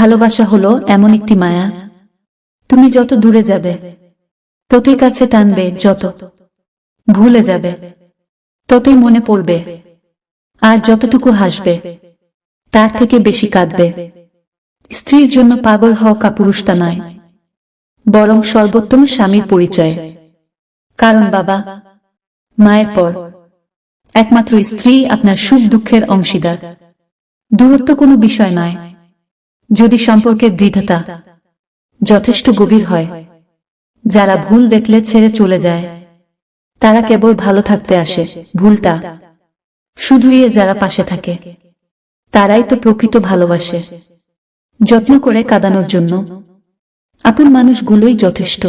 ভালোবাসা হলো এমন একটি মায়া। তুমি যত দূরে যাবে, ততই কাছে টানবে যত। ভুলে যাবে, ততই মনে পড়বে। আর যতটুকু হাসবে, তার থেকে বেশি কাঁদবে। স্ত্রীর জন্য পাগল হওয়া কাপুরুষতা নয়, বরং সর্বোত্তম স্বামীর পরিচয়। কারণ বাবা, মায়ের পর, একমাত্র স্ত্রী আপনার সুখ দুঃখের অংশীদার। দূরত্ব কোনো বিষয় নয়। যদি সম্পর্কের দৃঢ়তা যথেষ্ট গভীর হয়, যারা ভুল দেখলে ছেড়ে চলে যায়, তারা কেবল ভালো থাকতে আসে, ভুলটা শুধুই যারা পাশে থাকে। তারাই তো প্রকৃত ভালোবাসে, যত্ন করে কাঁদানোর জন্য। আপন মানুষগুলোই যথেষ্ট।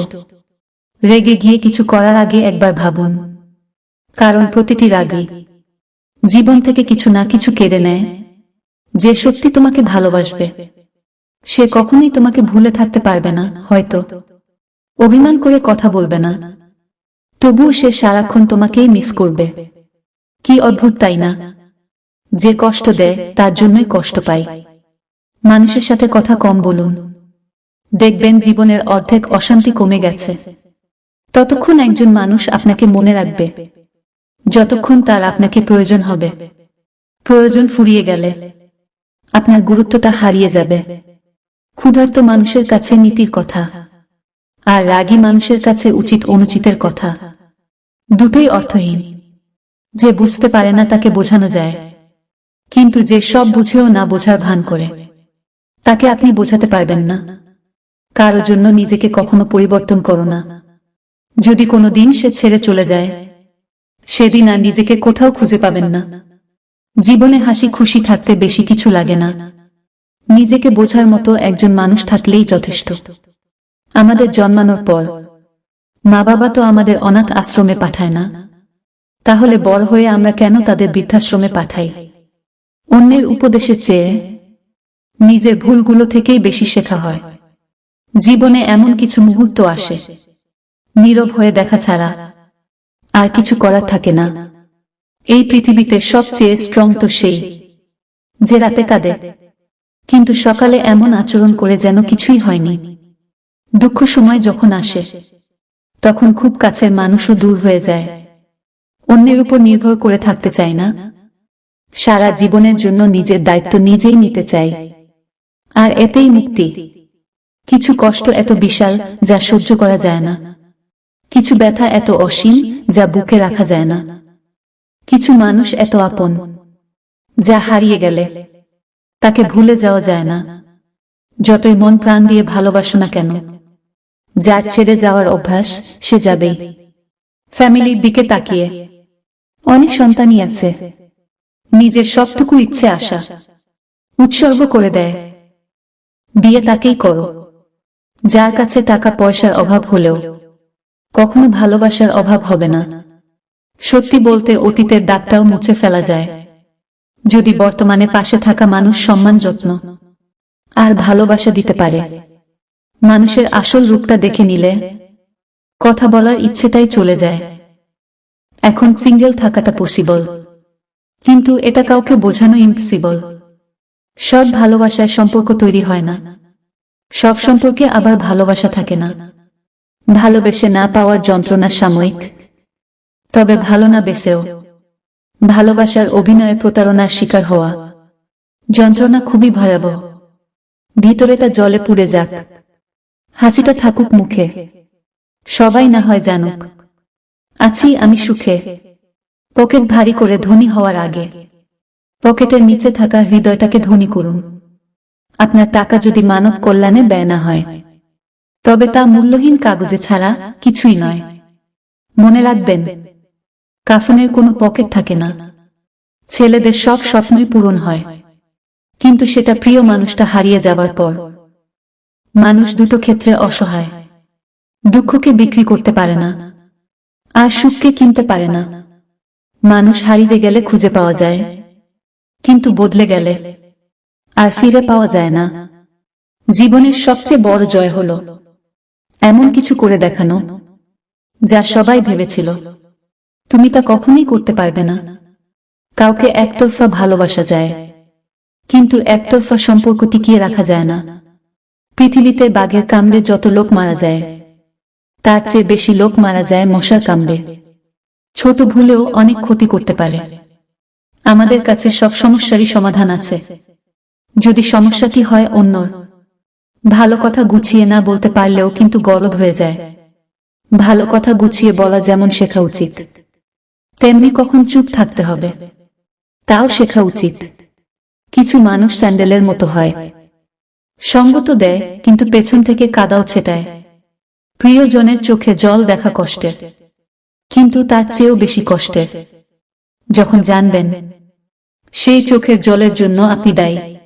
রেগে গিয়ে কিছু করার আগে একবার ভাবুন, কারণ প্রতিটি রাগই জীবন থেকে কিছু না কিছু কেড়ে নেয়। যে সত্যি তোমাকে ভালোবাসবে সে কখনোই তোমাকে ভুলে থাকতে পারবে না, হয়তো। অভিমান করে কথা বলবে না। তবুও সে সারাক্ষণ তোমাকেই মিস করবে। কি অদ্ভুত, তাই না? যে কষ্ট দেয়, তার জন্যই কষ্ট পাই মানুষের সাথে কথা কম বলুন। দেখবেন জীবনের অর্ধেক অশান্তি কমে গেছে। ততক্ষণ একজন মানুষ আপনাকে মনে রাখবে। যতক্ষণ তার আপনাকে প্রয়োজন হবে। প্রয়োজন ফুরিয়ে গেলে। আপনার গুরুত্বটা হারিয়ে যাবে। ক্ষুধার্ত মানুষের কাছে নীতির কথা আর রাগী মানুষের কাছে উচিত অনুচিতের কথা। দুটোই অর্থহীন। যে বুঝতে পারে না তাকে বোঝানো যায়। কিন্তু যে সব বুঝেও না বোঝার ভান করে, তাকে আপনি বোঝাতে পারবেন না। কারও জন্য নিজেকে কখনো পরিবর্তন করো না। যদি কোনো দিন সে ছেড়ে চলে যায়, সেদিন আর নিজেকে কোথাও খুঁজে পাবেন না। জীবনে হাসি খুশি থাকতে বেশি কিছু লাগে না। নিজেকে বোঝার মতো একজন মানুষ থাকলেই যথেষ্ট। আমাদের জন্মানোর পর মা বাবা তো আমাদের অনাথ আশ্রমে পাঠায় না। তাহলে বড় হয়ে আমরা কেন তাদের বৃদ্ধাশ্রমে পাঠাই? অন্যের উপদেশের চেয়ে নিজের ভুলগুলো থেকেই বেশি শেখা হয়। জীবনে এমন কিছু মুহূর্ত আসে, নীরব হয়ে দেখা ছাড়া আর কিছু করার থাকে না। এই পৃথিবীতে সবচেয়ে স্ট্রং তো সেই, যে রাতে কাঁদে। কিন্তু সকালে এমন আচরণ করে যেন কিছুই হয়নি। দুঃখ সময় যখন আসে, তখন খুব কাছের মানুষও দূর হয়ে যায়। অন্যের উপর নির্ভর করে থাকতে চায় না। সারা জীবনের জন্য নিজের দায়িত্ব নিজেই নিতে চাই আর এতেই মুক্তি। কিছু কষ্ট এত বিশাল যা সহ্য করা যায় না। কিছু ব্যথা এত অসীম যা বুকে রাখা যায় না। কিছু মানুষ এত আপন, যা হারিয়ে গেলে। তাকে ভুলে যাওয়া যায় না। যতই মন প্রাণ দিয়ে ভালোবাসো না কেন, যার ছেড়ে যাওয়ার অভ্যাস, সে যাবেই। ফ্যামিলির দিকে তাকিয়ে। অনেক সন্তানই আছে। নিজের সবটুকু ইচ্ছে আসা উৎসর্গ করে দেয়। বিয়ে তাকেই করো। যার কাছে টাকা পয়সার অভাব হলেও, কখনো ভালোবাসার অভাব হবে না। সত্যি বলতে অতীতের দাগটাও মুছে ফেলা যায়। যদি বর্তমানে পাশে থাকা মানুষ সম্মান যত্ন আর ভালোবাসা দিতে পারে। মানুষের আসল রূপটা দেখে নিলে কথা বলার ইচ্ছেটাই চলে যায়। এখন সিঙ্গেল থাকাটা পসিবল। কিন্তু এটা কাউকে বোঝানো ইম্পসিবল সব ভালোবাসায় সম্পর্ক তৈরি হয় না। সব সম্পর্কে আবার ভালোবাসা থাকে না। ভালোবেসে না পাওয়ার যন্ত্রণা সাময়িক। তবে ভালো না বেসেও। ভালোবাসার অভিনয়ে প্রতারণার শিকার হওয়া। যন্ত্রণা খুবই ভয়াবহ। ভিতরেটা জলে পুড়ে যাক। হাসিটা থাকুক মুখে। সবাই না হয় জানুক। আছি আমি সুখে। পকেট ভারী করে ধনী হওয়ার আগে। পকেটের নিচে থাকা হৃদয়টাকে ধনী করুন। আপনার টাকা যদি মানব কল্যাণে ব্যয় না হয়। তবে তা মূল্যহীন কাগজে ছাড়া কিছুই নয়। মনে রাখবেন কাফনের কোনো পকেট থাকে না। ছেলেদের সব স্বপ্নই পূরণ হয়। কিন্তু সেটা প্রিয় মানুষটা হারিয়ে যাবার পর। মানুষ দুটো ক্ষেত্রে অসহায়। দুঃখকে বিক্রি করতে পারে না। আর সুখকে কিনতে পারে না। মানুষ হারিয়ে গেলে খুঁজে পাওয়া যায়। কিন্তু বদলে গেলে আর ফিরে পাওয়া যায় না। জীবনের সবচেয়ে বড় জয় হল এমন কিছু করে দেখানো, যা সবাই ভেবেছিল। তুমি তা কখনোই করতে পারবে না। কাউকে একতরফা ভালোবাসা যায়। কিন্তু একতরফা সম্পর্ক টিকিয়ে রাখা যায় না। পৃথিবীতে বাঘের কামড়ে যত লোক মারা যায়, তার চেয়ে বেশি লোক মারা যায় মশার কামড়ে। ছোট ভুলেও অনেক ক্ষতি করতে পারে। আমাদের কাছে সব সমস্যারই সমাধান আছে। যদি সমস্যাটি হয় অন্যর, ভালো কথা গুছিয়ে না বলতে পারলেও কিন্তু গলদ হয়ে যায়। ভালো কথা গুছিয়ে বলা যেমন শেখা উচিত। তেমনি কখন চুপ থাকতে হবে? তাও শেখা উচিত। কিছু মানুষ স্যান্ডেলের মতো হয়। সঙ্গ তো দেয়, কিন্তু পেছন থেকে কাদাও ছেটায়। প্রিয়জনের চোখে জল দেখা কষ্টের। কিন্তু তার চেয়েও বেশি কষ্টের। যখন জানবেন, সেই চোখের জলের জন্য আপনি দায়ী।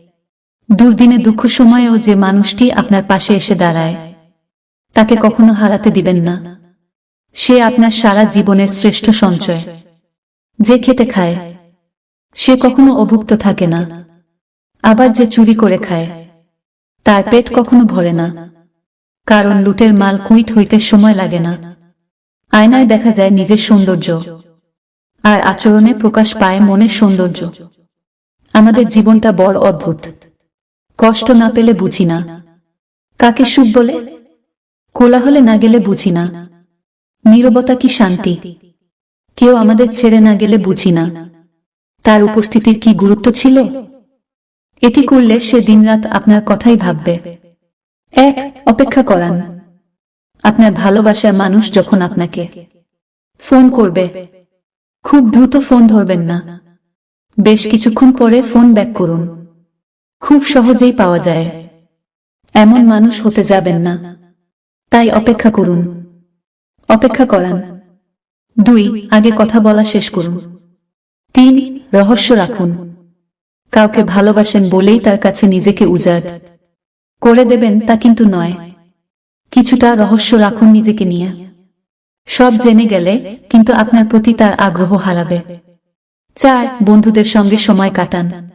দুর্দিনে দুঃখ সময়েও যে মানুষটি আপনার পাশে এসে দাঁড়ায়, তাকে কখনো হারাতে দিবেন না। সে আপনার সারা জীবনের শ্রেষ্ঠ সঞ্চয়। যে খেতে খায়, সে কখনো অভুক্ত থাকে না। আবার যে চুরি করে খায়, তার পেট কখনো ভরে না। কারণ লুটের মাল কুইট হইতে সময় লাগে না। আয়নায় দেখা যায় নিজের সৌন্দর্য। আর আচরণে প্রকাশ পায় মনের সৌন্দর্য। আমাদের জীবনটা বড় অদ্ভুত। কষ্ট না পেলে বুঝি না। কাকে সুখ বলে? কোলাহলে না গেলে বুঝি না। নীরবতা কি শান্তি? কেউ আমাদের ছেড়ে না গেলে বুঝি না। তার উপস্থিতির কি গুরুত্ব ছিল? এটি করলে সে দিনরাত আপনার কথাই ভাববে। এক, অপেক্ষা করান। আপনার ভালোবাসার মানুষ যখন আপনাকে ফোন করবে, খুব দ্রুত ফোন ধরবেন না। বেশ কিছুক্ষণ পরে ফোন ব্যাক করুন। খুব সহজেই পাওয়া যায়। এমন মানুষ হতে যাবেন না। তাই অপেক্ষা করুন। অপেক্ষা করান। দুই, আগে কথা বলা শেষ করুন। তিন, রহস্য রাখুন। কাউকে ভালোবাসেন বলেই তার কাছে নিজেকে উজাড়। করে দেবেন তা কিন্তু নয়। কিছুটা রহস্য রাখুন নিজেকে নিয়ে। সব জেনে গেলে কিন্তু আপনার প্রতি তার আগ্রহ হারাবে। চার, বন্ধুদের সঙ্গে সময় কাটান।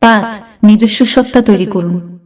পাঁচ, নিজস্ব সত্তা তৈরি করুন।